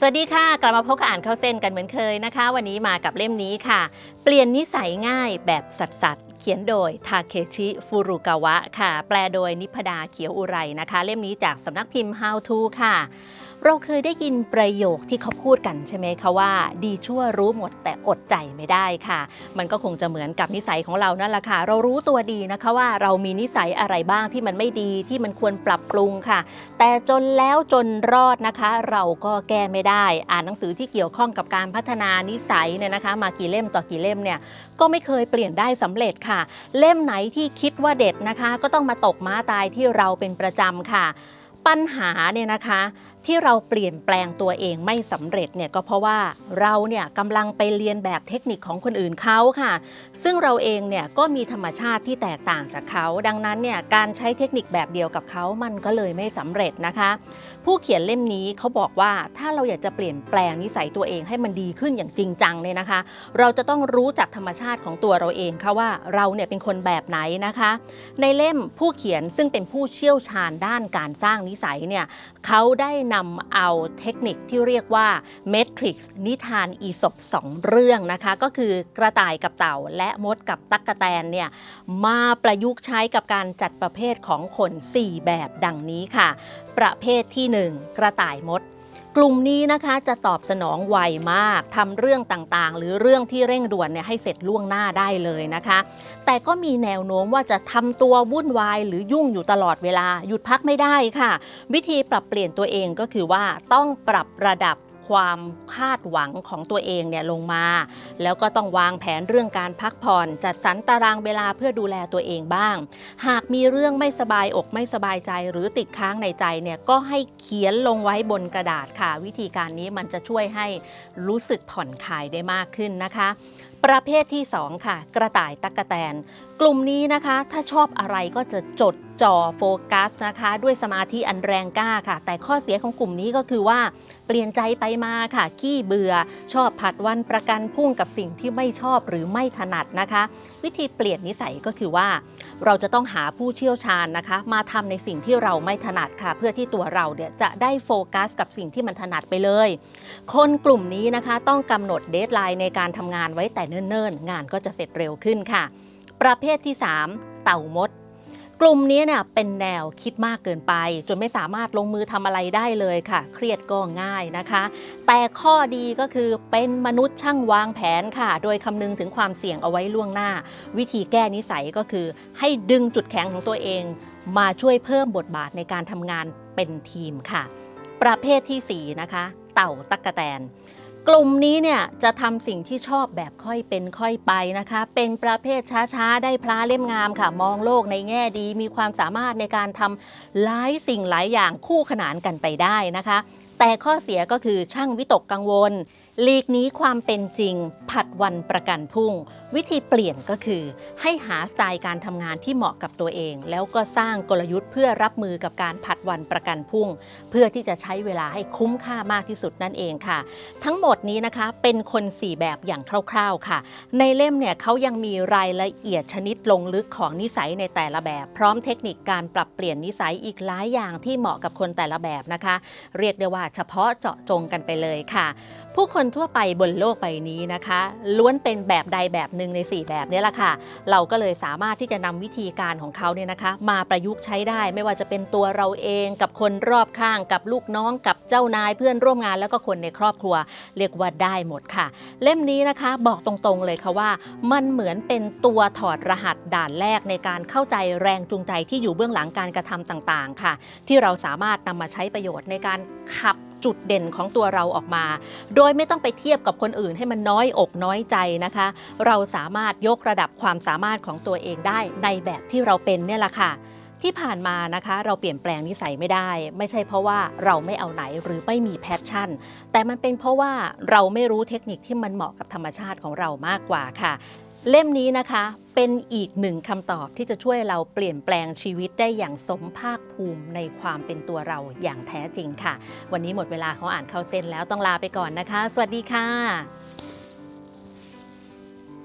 สวัสดีค่ะ กลับมาพบกับอ่านเข้าเส้นกันเหมือนเคยนะคะ วันนี้มากับเล่มนี้ค่ะ เปลี่ยนนิสัยง่ายแบบสัตสัตเขียนโดยทาเคชิฟูรุกาวะค่ะ แปลโดยนิพดาเขียวอุไรนะคะ เล่มนี้จากสำนักพิมพ์ How to ค่ะ เราเคยได้ยินประโยคที่เขาพูดกันใช่ไหมคะว่า ดีชั่วรู้หมดแต่อดใจไม่ได้ค่ะ มันก็คงจะเหมือนกับนิสัยของเรานั่นแหละค่ะ เรารู้ตัวดีนะคะว่าเรามีนิสัยอะไรบ้างที่มันไม่ดีที่มันควรปรับปรุงค่ะ แต่จนแล้วจนรอดนะคะ เราก็แก้ไม่ได้ อ่านหนังสือที่เกี่ยวข้องกับการพัฒนานิสัยเนี่ยนะคะ มากี่เล่มต่อกี่เล่มเนี่ยก็ไม่เคยเปลี่ยนได้สำเร็จค่ะ เล่มไหนที่คิดว่าเด็ดนะคะ ก็ต้องมาตกม้าตายที่เราเป็นประจำค่ะ ปัญหาเนี่ยนะคะที่เราเปลี่ยนแปลงตัวเองไม่สำเร็จเนี่ยก็เพราะว่าเราเนี่ยกำลังไปเรียนแบบเทคนิคของคนอื่นเขาค่ะ ซึ่งเราเองเนี่ยก็มีธรรมชาติที่แตกต่างจากเขา ดังนั้นเนี่ยการใช้เทคนิคแบบเดียวกับเขามันก็เลยไม่สำเร็จนะคะ ผู้เขียนเล่มนี้เขาบอกว่าถ้าเราอยากจะเปลี่ยนแปลงนิสัยตัวเองให้มันดีขึ้นอย่างจริงจังเนี่ยนะคะ เราจะต้องรู้จักธรรมชาติของตัวเราเองค่ะว่าเราเนี่ยเป็นคนแบบไหนนะคะ ในเล่มผู้เขียนซึ่งเป็นผู้เชี่ยวชาญด้านการสร้างนิสัยเนี่ยเขาได้นำเอาเทคนิคที่เรียกว่าเมทริกซ์นิทานอีสบสองเรื่องนะคะ ก็คือกระต่ายกับเต่าและมดกับตั๊กกะแตนเนี่ยมาประยุกต์ใช้กับการจัดประเภทของคน 4 แบบดังนี้ค่ะ ประเภทที่ 1 กระต่ายมด กลุ่มนี้นะคะจะตอบสนองไวมากทำเรื่องต่างๆ หรือเรื่องที่เร่งด่วนเนี่ยให้เสร็จล่วงหน้าได้เลยนะคะ แต่ก็มีแนวโน้มว่าจะทำตัววุ่นวาย หรือยุ่งอยู่ตลอดเวลาหยุดพักไม่ได้ค่ะ วิธีปรับเปลี่ยนตัวเองก็คือว่าต้องปรับระดับ ความคาดหวังของตัวเองเนี่ยลงมา แล้วก็ต้องวางแผนเรื่องการพักผ่อน จัดสรรตารางเวลาเพื่อดูแลตัวเองบ้าง หากมีเรื่องไม่สบายอกไม่สบายใจ หรือติดค้างในใจเนี่ยก็ให้เขียนลงไว้บนกระดาษค่ะ วิธีการนี้มันจะช่วยให้รู้สึกผ่อนคลายได้มากขึ้นนะคะประเภทที่ 2 ค่ะ กระต่ายตั๊กแตน กลุ่มนี้นะคะ ถ้าชอบอะไรก็จะจดจ่อโฟกัสนะคะ ด้วยสมาธิอันแรงกล้าค่ะ แต่ข้อเสียของกลุ่มนี้ก็คือว่า เปลี่ยนใจไปมาค่ะขี้เบื่อ ชอบผัดวันประกันพุ่งกับสิ่งที่ไม่ชอบหรือไม่ถนัดนะคะ วิธีเปลี่ยนนิสัยก็คือว่า เราจะต้องหาผู้เชี่ยวชาญนะคะ มาทำในสิ่งที่เราไม่ถนัดค่ะ เพื่อที่ตัวเราเนี่ยจะได้โฟกัส กับสิ่งที่มันถนัดไปเลย คนกลุ่มนี้นะคะ ต้องกำหนดเดทไลน์ในการทำงานไว้แต่เนิ่นๆ งานก็จะเสร็จเร็วขึ้นค่ะ ประเภทที่ 3 เต่ามด กลุ่มนี้เนี่ยเป็นแนวคิดมากเกินไป จนไม่สามารถลงมือทำอะไรได้เลยค่ะ เครียดก็ง่ายนะคะ แต่ข้อดีก็คือเป็นมนุษย์ช่างวางแผนค่ะ โดยคำนึงถึงความเสี่ยงเอาไว้ล่วงหน้า วิธีแก้นิสัยก็คือ ให้ดึงจุดแข็งของตัวเอง มาช่วยเพิ่มบทบาทในการทำงานเป็นทีมค่ะ ประเภททีสี่4นะคะเต่าตักกะแตน กลุ่มนี้เนี่ยจะทำสิ่งที่ชอบแบบค่อยเป็นค่อยไปนะคะ เป็นประเภทช้าๆ ได้พลาเล่มงามค่ะ มองโลกในแง่ดี มีความสามารถในการทำหลายสิ่งหลายอย่างคู่ขนานกันไปได้นะคะ แต่ข้อเสียก็คือช่างวิตกกังวล ลีกนี้ความเป็นจริง ผัดวันประกันพรุ่ง วิธีเปลี่ยนก็คือ ให้หาสไตล์การทำงานที่เหมาะกับตัวเอง แล้วก็สร้างกลยุทธ์เพื่อรับมือกับการผัดวันประกันพรุ่ง เพื่อที่จะใช้เวลาให้คุ้มค่ามากที่สุดนั่นเองค่ะ ทั้งหมดนี้นะคะเป็นคน 4 แบบอย่างคร่าวๆค่ะ ในเล่มเนี่ยเขายังมีรายละเอียดชนิดลงลึกของนิสัยในแต่ละแบบ พร้อมเทคนิคการปรับเปลี่ยนนิสัยอีกหลายอย่างที่เหมาะกับคนแต่ละแบบนะคะ เรียกได้ว่าเฉพาะเจาะจงกันไปเลยค่ะ ผู้คนทั่วไปบนโลกใบนี้นะคะ ล้วนเป็นแบบใดแบบหนึ่งใน 4 แบบนี้แหละค่ะ เราก็เลยสามารถที่จะนำวิธีการของเขาเนี่ยนะคะ มาประยุกต์ใช้ได้ ไม่ว่าจะเป็นตัวเราเองกับคนรอบข้างกับลูกน้องกับเจ้านายเพื่อนร่วมงานแล้วก็คนในครอบครัว เรียกว่าได้หมดค่ะ เล่มนี้นะคะบอกตรงๆเลยค่ะว่า มันเหมือนเป็นตัวถอดรหัสด่านแรกในการเข้าใจแรงจูงใจที่อยู่เบื้องหลังการกระทำต่างๆ ค่ะ ที่เราสามารถนำมาใช้ประโยชน์ในการขับ จุดเด่นของตัวเราออกมา โดยไม่ต้องไปเทียบกับคนอื่นให้มันน้อยอกน้อยใจนะคะ เราสามารถยกระดับความสามารถของตัวเองได้ในแบบที่เราเป็นเนี่ยแหละค่ะที่ผ่านมานะคะ เราเปลี่ยนแปลงนิสัยไม่ได้ ไม่ใช่เพราะว่าเราไม่เอาไหนหรือไม่มีแพชชั่น แต่มันเป็นเพราะว่าเราไม่รู้เทคนิคที่มันเหมาะกับธรรมชาติของเรามากกว่าค่ะ เล่มนี้นะคะเป็นอีกหนึ่งคำตอบที่จะช่วยเราเปลี่ยนแปลงชีวิตได้อย่างสมภาคภูมิในความเป็นตัวเราอย่างแท้จริงค่ะ วันนี้หมดเวลาเขาอ่านเข้าเส้นแล้วต้องลาไปก่อนนะคะ สวัสดีค่ะ